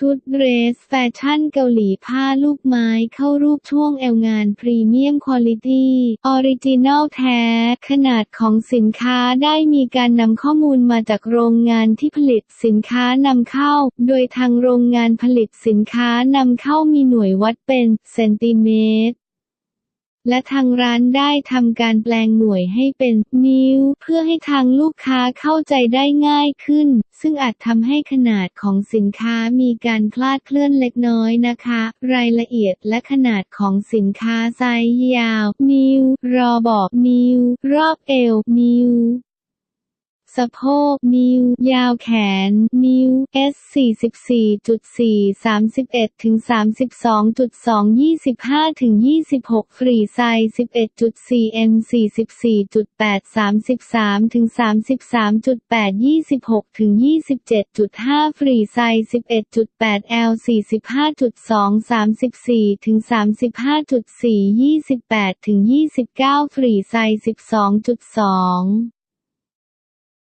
ชุดเดรสแฟชั่นเกาหลีผ้าลูกไม้เข้ารูปช่วงแอลงานพรีเมียมคุณลิตี้ออริจินัลแท้ ขนาดของสินค้าได้มีการนำข้อมูลมาจากโรงงานที่ผลิตสินค้านำเข้า โดยทางโรงงานผลิตสินค้านำเข้ามีหน่วยวัดเป็นเซนติเมตร และทางร้านได้ทำการแปลงหน่วยให้เป็นนิ้ว เพื่อให้ทางลูกค้าเข้าใจได้ง่ายขึ้น ซึ่งอาจทำให้ขนาดของสินค้ามีการคลาดเคลื่อนเล็กน้อยนะคะ รายละเอียดและขนาดของสินค้าไซส์ยาว นิ้ว รอบอกนิ้ว รอบเอว นิ้ว สะโพก นิ้ว ยาวแขน นิ้ว S 44.4 31ถึง32.2 25ถึง26 ฟรีไซส์11.4 M 44.8 33ถึง33.8 26ถึง27.5 ฟรีไซส์11.8 L 45.2 34ถึง35.4 28ถึง29 ฟรีไซส์12.2